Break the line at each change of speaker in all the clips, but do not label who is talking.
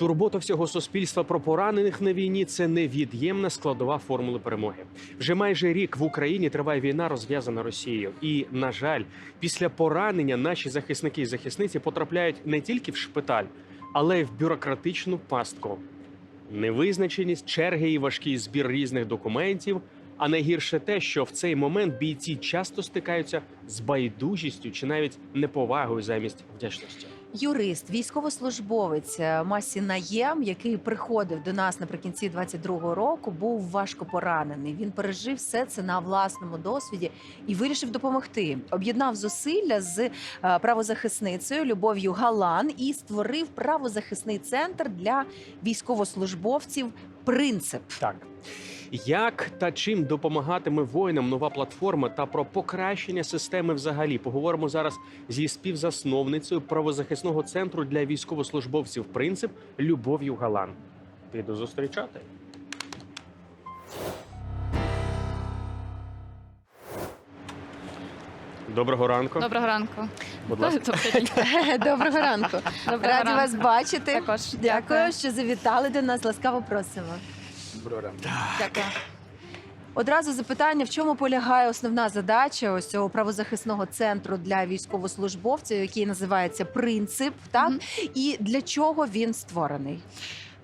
Турбота всього суспільства про поранених на війні це невід'ємна складова формули перемоги. Вже майже рік в Україні триває війна, розв'язана Росією. І, на жаль, після поранення наші захисники і захисниці потрапляють не тільки в шпиталь, але й в бюрократичну пастку. Невизначеність, черги і важкий збір різних документів. А найгірше те, що в цей момент бійці часто стикаються з байдужістю чи навіть неповагою замість вдячності.
Юрист, військовослужбовець е, Масі Наєм, який приходив до нас наприкінці 22-го року, був важко поранений. Він пережив все це на власному досвіді і вирішив допомогти. Об'єднав зусилля з е, правозахисницею Любов'ю Галан і створив правозахисний центр для військовослужбовців. Принцип
Так. Як та чим допомагатиме воїнам нова платформа та про покращення системи взагалі поговоримо зараз зі співзасновницею правозахисного центру для військовослужбовців Принцип Любов'ю Галан. Піду зустрічати. Доброго ранку.
Доброго ранку.
Будь ласка.
Доброго ранку.
Доброго
Раді
ранку.
вас бачити.
Також
Дякую, що завітали до нас. Ласкаво просимо.
Дякую.
Одразу запитання: в чому полягає основна задача ось цього правозахисного центру для військовослужбовців, який називається Принцип, так
Мгм.
і для чого він створений?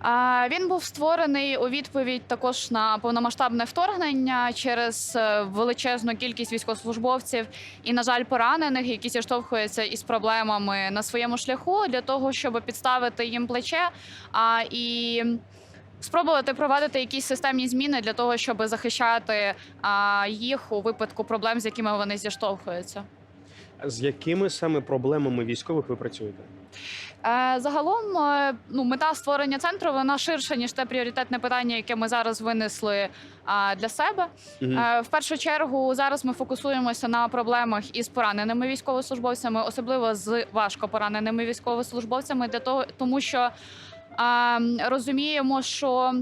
А, Він був створений у відповідь також на повномасштабне вторгнення через е, величезну кількість військовослужбовців і, на жаль, поранених, які зіштовхуються із проблемами на своєму шляху для того, щоб підставити їм плече а, і спробувати провадити якісь системні зміни для того, щоб захищати а, їх у випадку проблем, з якими вони зіштовхуються.
З якими саме проблемами військових ви працюєте?
Е, Загалом, е, ну мета створення центру вона ширша ніж те пріоритетне питання, яке ми зараз винесли для себе. Е, В першу чергу зараз ми фокусуємося на проблемах із пораненими військовослужбовцями, особливо з важко пораненими військовослужбовцями, для того, тому що е, розуміємо, що.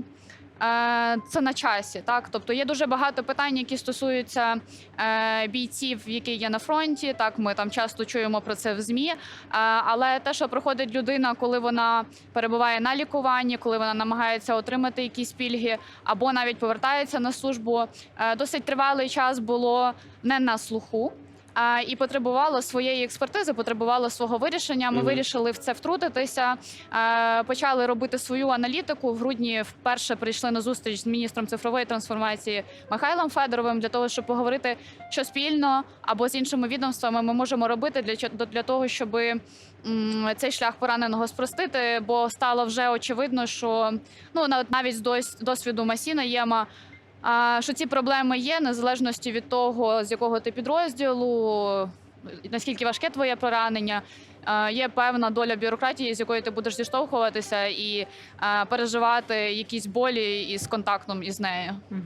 е, Це на часі, так тобто є дуже багато питань, які стосуються е, бійців, які є на фронті. Так, ми там часто чуємо про це в змі. Е, але те, що проходить людина, коли вона перебуває на лікуванні, коли вона намагається отримати якісь пільги, або навіть повертається на службу, досить тривалий час було не на слуху. А, І потребувало своєї експертизи, потребувало свого вирішення. Ми
Мгм.
вирішили в це втрутитися. е, Почали робити свою аналітику. В грудні вперше прийшли на зустріч з міністром цифрової трансформації Михайлом Федоровим для того, щоб поговорити, що спільно або з іншими відомствами ми можемо робити для для того, щоб цей шлях пораненого спростити, бо стало вже очевидно, що ну навіть з дос- досвіду Масіна Єма. Що ці проблеми є, незалежності від того, з якого ти підрозділу, наскільки важке твоє поранення, є певна доля бюрократії, з якою ти будеш зіштовхуватися і переживати якісь болі із контактом із нею.
Угу.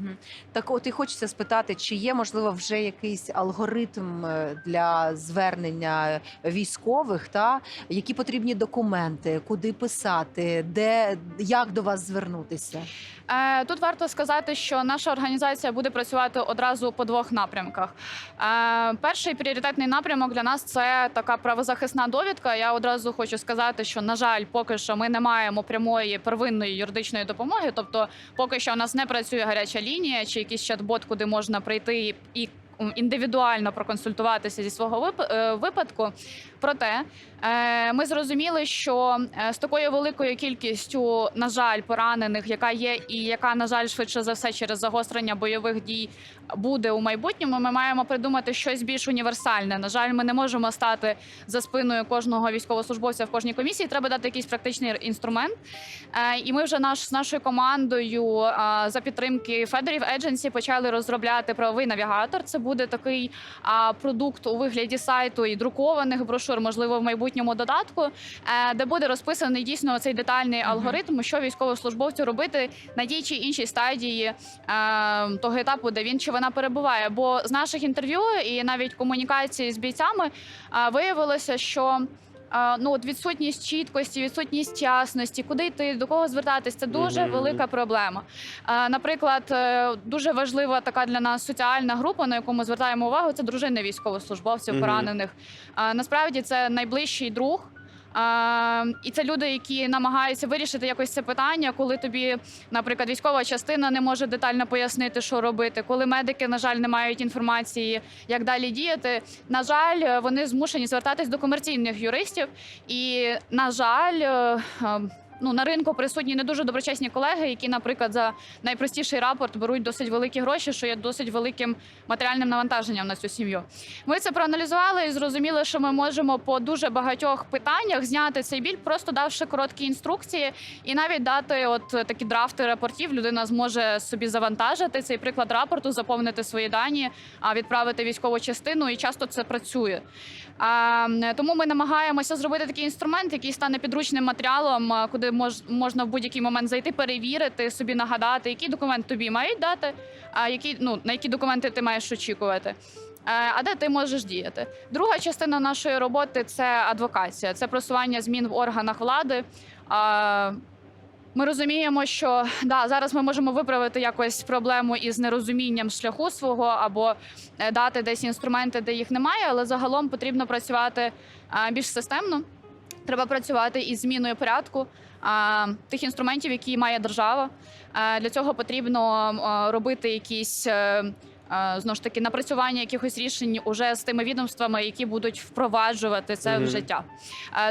Так, от і хочеться спитати, чи є можливо вже якийсь алгоритм е, для звернення військових, та які потрібні документи, куди писати, де як до вас звернутися?
Е, Тут варто сказати, що наша організація буде працювати одразу по двох напрямках. Е, Перший пріоритетний напрямок для нас це така правозахисна довідка. Я одразу хочу сказати, що на жаль, поки що ми не маємо прямої первинної юридичної допомоги. Тобто, поки що у нас не працює гаряча лінія чи якийсь чат-бот, куди можна прийти і- індивідуально проконсультуватися зі свого е, випадку. Проте е, ми зрозуміли, що е, з такою великою кількістю, на жаль, поранених, яка є, і яка, на жаль, швидше за все, через загострення бойових дій буде у майбутньому. Ми маємо придумати щось більш універсальне. На жаль, ми не можемо стати за спиною кожного військовослужбовця в кожній комісії. Треба дати якийсь практичний інструмент. Е, І ми вже наш з нашою командою за підтримки Федерів Едженсі почали розробляти правовий навігатор. Це буде такий продукт у вигляді сайту і друкованих брошур, можливо, в майбутньому додатку, е, де буде розписаний дійсно цей детальний алгоритм, що військовослужбовцю робити на тій чи іншій стадії е, того етапу, де він чи вона перебуває. Бо з наших інтерв'ю і навіть комунікації з бійцями е, виявилося, що ну от відсутність чіткості, відсутність ясності, куди йти, до кого звертатись, це дуже
Мгм.
велика проблема. Наприклад, е, дуже важлива така для нас соціальна група, на яку ми звертаємо увагу, це дружини військовослужбовців
Мгм.
поранених. Е, Насправді це найближчий друг. І це люди, які намагаються вирішити якось це питання, коли тобі, наприклад, військова частина не може детально пояснити, що робити, коли медики, на жаль, не мають інформації, як далі діяти. На жаль, вони змушені звертатись до комерційних юристів, і на жаль. Ну, на ринку присутні не дуже доброчесні колеги, які, наприклад, за найпростіший рапорт беруть досить великі гроші, що є досить великим матеріальним навантаженням на цю сім'ю. Ми це проаналізували і зрозуміли, що ми можемо по дуже багатьох питаннях зняти цей біль, просто давши короткі інструкції, і навіть дати от такі драфти рапортів. Людина зможе собі завантажити цей приклад рапорту, заповнити свої дані, а відправити військову частину. І часто це працює. А, тому ми намагаємося зробити такий інструмент, який стане підручним матеріалом, куди мож, можна в будь-який момент зайти, перевірити, собі нагадати, який документ тобі мають дати, а які ну на які документи ти маєш очікувати. Е, А де ти можеш діяти? Друга частина нашої роботи це адвокація, це просування змін в органах влади. Ми розуміємо, що да, зараз ми можемо виправити якось проблему із нерозумінням шляху свого або е, дати десь інструменти, де їх немає, але загалом потрібно працювати більш системно. Треба працювати із зміною порядку а, тих інструментів, які має держава. Е, Для цього потрібно е, робити якісь. Знову ж таки, напрацювання якихось рішень уже з тими відомствами, які будуть впроваджувати це
Мгм.
в життя.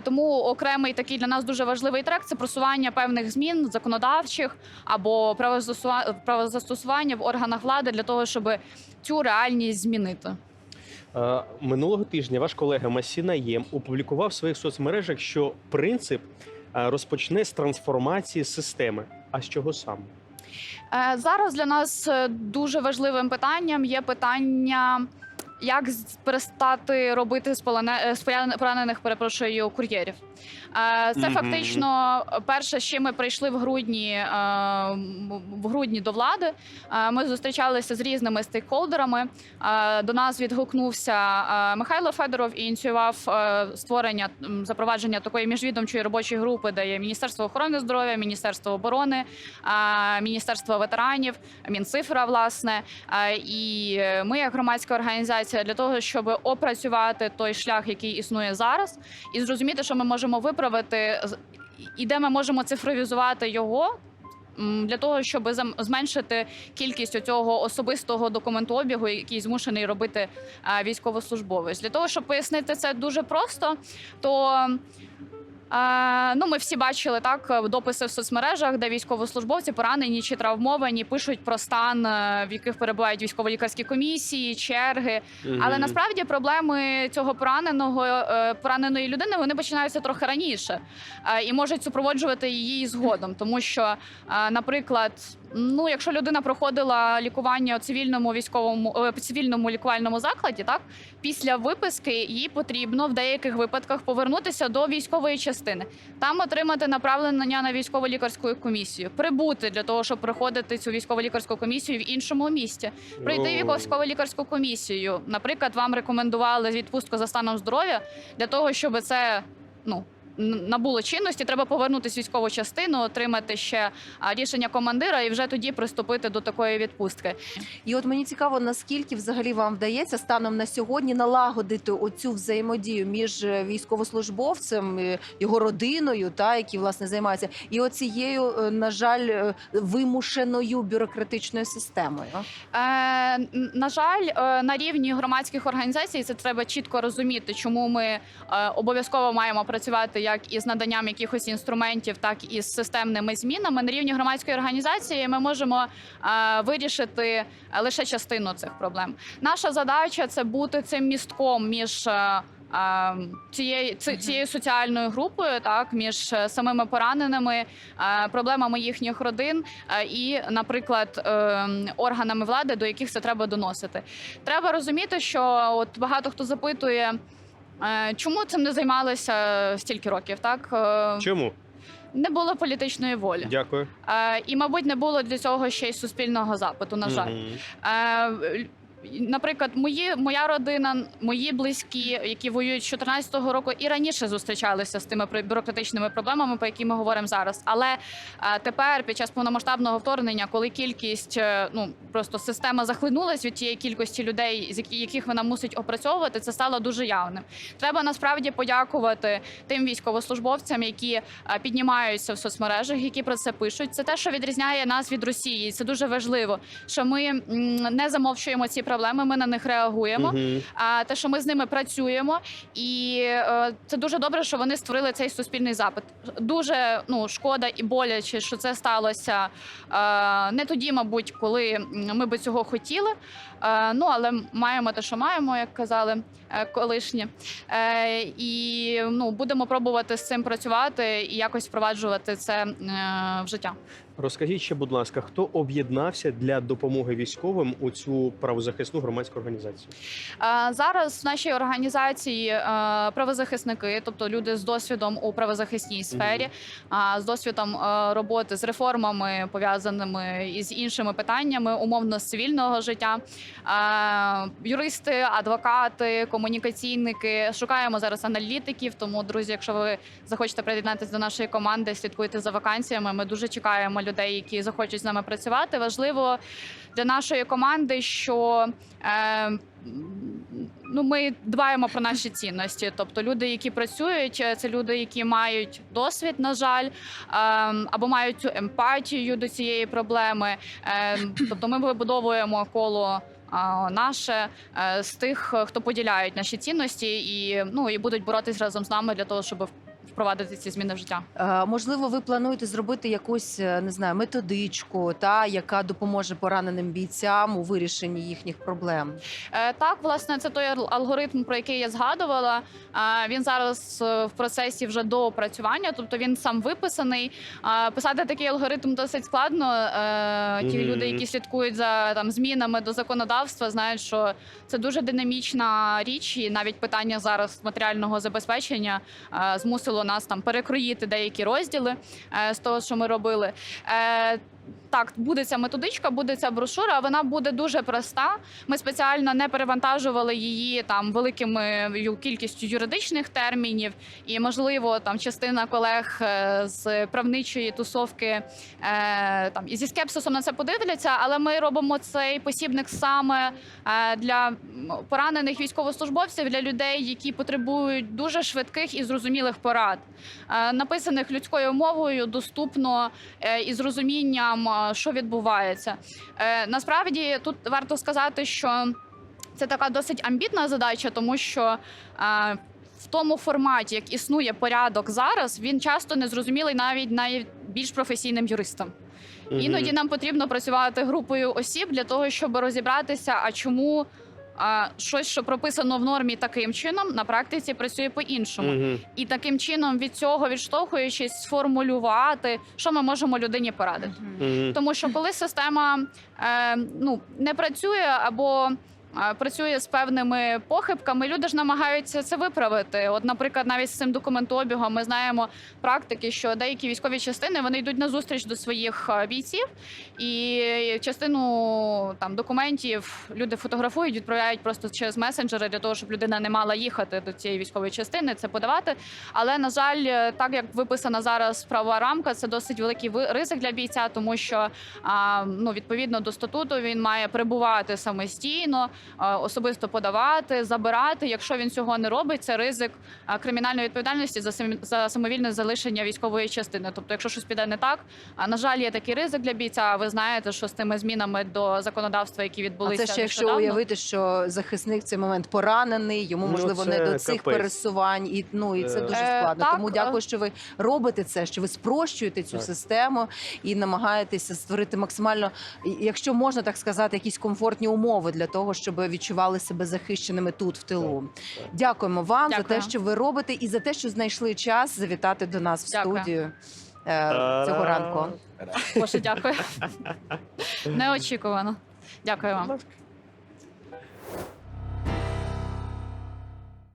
Тому окремий такий для нас дуже важливий трек це просування певних змін законодавчих або правозастосува- правозастосування в органах влади для того, щоб цю реальність змінити.
Минулого тижня ваш колега Масіна Єм опублікував в своїх соцмережах, що принцип розпочне з трансформації системи. А з чого саме?
Е, Зараз для нас е, дуже важливим питанням є питання, як перестати робити з е, поранених, перепрошую, кур'єрів. Е, Це
Мгм.
фактично перше, чим ми прийшли в грудні, е, в грудні до влади. Ми зустрічалися з різними стейкхолдерами. До нас відгукнувся Михайло Федоров і ініціював створення запровадження такої міжвідомчої робочої групи, де є Міністерство охорони здоров'я, Міністерство оборони, Міністерство ветеранів, Мінцифра, власне. І ми, як громадська організація, для того, щоб опрацювати той шлях, який існує зараз, і зрозуміти, що ми можемо виправити, і де ми можемо цифровізувати його. Для того щоб зменшити кількість цього особистого документообігу, який змушений робити е, військовослужбовець, для того, щоб пояснити це дуже просто, то ну ми всі бачили так дописи в соцмережах, де військовослужбовці поранені чи травмовані пишуть про стан, е, в яких перебувають військово-лікарські комісії, черги. Але насправді проблеми цього пораненого е, пораненої людини вони починаються трохи раніше е, і можуть супроводжувати її згодом, тому що, е, наприклад, ну якщо людина проходила лікування у цивільному військовому е, цивільному лікувальному закладі, так після виписки їй потрібно в деяких випадках повернутися до військової частини, там отримати направлення на військово лікарську комісію, прибути для того, щоб проходити цю військово лікарську комісію в іншому місті пройти
О.
військово лікарську комісію. Наприклад, вам рекомендували відпустку за станом здоров'я для того, щоб це ну. Набуло чинності, треба повернутися в військову частину, отримати ще рішення командира і вже тоді приступити до такої відпустки.
І от мені цікаво, наскільки взагалі вам вдається станом на сьогодні налагодити оцю взаємодію між е, військовослужбовцем, його родиною, та які власне займаються, і оцією, е, на жаль, е, вимушеною бюрократичною системою.
Е, на жаль, на рівні громадських організацій це треба чітко розуміти, чому ми обов'язково маємо працювати як із наданням якихось інструментів, так і з системними змінами. На рівні громадської організації ми можемо е, вирішити лише частину цих проблем. Наша задача це бути цим містком між. е, е, Цією цією соціальною групою, так між самими пораненими, проблемами їхніх родин і, наприклад, органами влади, до яких це треба доносити. Треба розуміти, що от багато хто запитує. Е, Чому цим не займалися стільки років? Так Е,
Чому?
не було політичної волі,
Дякую.
Е, і, мабуть, не було для цього ще й суспільного запиту. На жаль,
Мгм.
Е, Наприклад, мої моя родина, мої близькі, які воюють з 14-го року, і раніше зустрічалися з тими бюрократичними проблемами, про які ми говоримо зараз. Але е, тепер, під час повномасштабного вторгнення, коли кількість е, ну просто система захлинулась від тієї кількості людей, з яких вона мусить опрацьовувати, це стало дуже явним. Треба насправді подякувати тим військовослужбовцям, які е, піднімаються в соцмережах, які про це пишуть. Це те, що відрізняє нас від Росії. Це дуже важливо, що ми не замовчуємо ці проблеми, ми на них реагуємо.
Мгм.
А те, що ми з ними працюємо, і е, це дуже добре, що вони створили цей суспільний запит. Дуже ну шкода і боляче, що це сталося е, не тоді, мабуть, коли м, ми би цього хотіли. Е, ну але маємо те, що маємо, як казали е, колишні. Е, і ну будемо пробувати з цим працювати і якось впроваджувати це е, в життя.
Розкажіть ще, будь ласка, хто об'єднався для допомоги військовим у цю правозахисну громадську організацію?
Е, Зараз в нашій організації е, правозахисники, тобто люди з досвідом у правозахисній сфері, а з досвідом е, роботи з реформами, пов'язаними із іншими питаннями умовно з цивільного життя, юристи, адвокати, комунікаційники. Шукаємо зараз аналітиків. Тому, друзі, якщо ви захочете приєднатися до нашої команди, слідкуйте за вакансіями. Ми дуже чекаємо людей, які захочуть з нами працювати. Важливо для нашої команди, що е, ну, ми дбаємо про наші цінності. Тобто, люди, які працюють, е, це люди, які мають досвід, на жаль, е, або мають цю емпатію до цієї проблеми. Е, тобто, ми вибудовуємо коло. Наше е, з тих, хто поділяють наші цінності, і ну і будуть боротись разом з нами для того, щоб впровадити ці зміни в життя.
Е, Можливо, ви плануєте зробити якусь е, не знаю методичку, та яка допоможе пораненим бійцям у вирішенні їхніх проблем.
Е, Так, власне, це той алгоритм, про який я згадувала. Він зараз в процесі вже доопрацювання, тобто він сам виписаний. Писати такий алгоритм досить складно. Ті люди, які слідкують за там змінами до законодавства, знають, що це дуже динамічна річ, і навіть питання зараз матеріального забезпечення змусило нас там перекроїти деякі розділи е, з того, що ми робили. Так, буде ця методичка, буде ця брошура. Вона буде дуже проста. Ми спеціально не перевантажували її там великими кількістю юридичних термінів, і можливо, там частина колег е, з правничої тусовки е, там і зі скепсисом на це подивляться. Але ми робимо цей посібник саме е, для поранених військовослужбовців, для людей, які потребують дуже швидких і зрозумілих порад, написаних людською мовою, доступно і з розумінням, що відбувається. Е, Насправді тут варто сказати, що це така досить амбітна задача, тому що е, в тому форматі, як існує порядок зараз, він часто не зрозумілий навіть найбільш професійним юристам. Іноді нам потрібно працювати групою осіб для того, щоб розібратися, а чому. А щось, що прописано в нормі таким чином, на практиці працює по-іншому,
Мгм.
і таким чином від цього відштовхуючись, сформулювати, що ми можемо людині порадити.
Мгм.
Тому що коли система е, ну не працює або працює з певними похибками, люди ж намагаються це виправити. От, наприклад, навіть з цим документообігом ми знаємо практики, що деякі військові частини вони йдуть на зустріч до своїх е, бійців, і частину там документів люди фотографують, відправляють просто через месенджери для того, щоб людина не мала їхати до цієї військової частини, це подавати. Але на жаль, е, так як виписана зараз правова рамка, це досить великий ризик для бійця, тому що а, ну відповідно до статуту він має перебувати самостійно, особисто подавати, забирати. Якщо він цього не робить, це ризик кримінальної відповідальності за самовільне залишення військової частини. Тобто, якщо щось піде не так, а на жаль, є такий ризик для бійця. Ви знаєте, що з тими змінами до законодавства, які
А
відбулися
це ще якщо уявити, що захисник в цей момент поранений, йому
Ну,
можливо
це
не до цих
капець.
пересувань, і ну і це
Е,
дуже
Е,
складно.
так,
Тому
е.
дякую, що ви робите це, що ви спрощуєте цю
Так.
систему і намагаєтеся створити максимально, якщо можна так сказати, якісь комфортні умови для того, щоб відчували себе захищеними тут в тилу. Дякуємо вам за те, що ви робите, і за те, що знайшли час завітати до нас в
Дякую.
студію е, цього ранку.
Боже, дякую. Неочікувано. Дякую вам.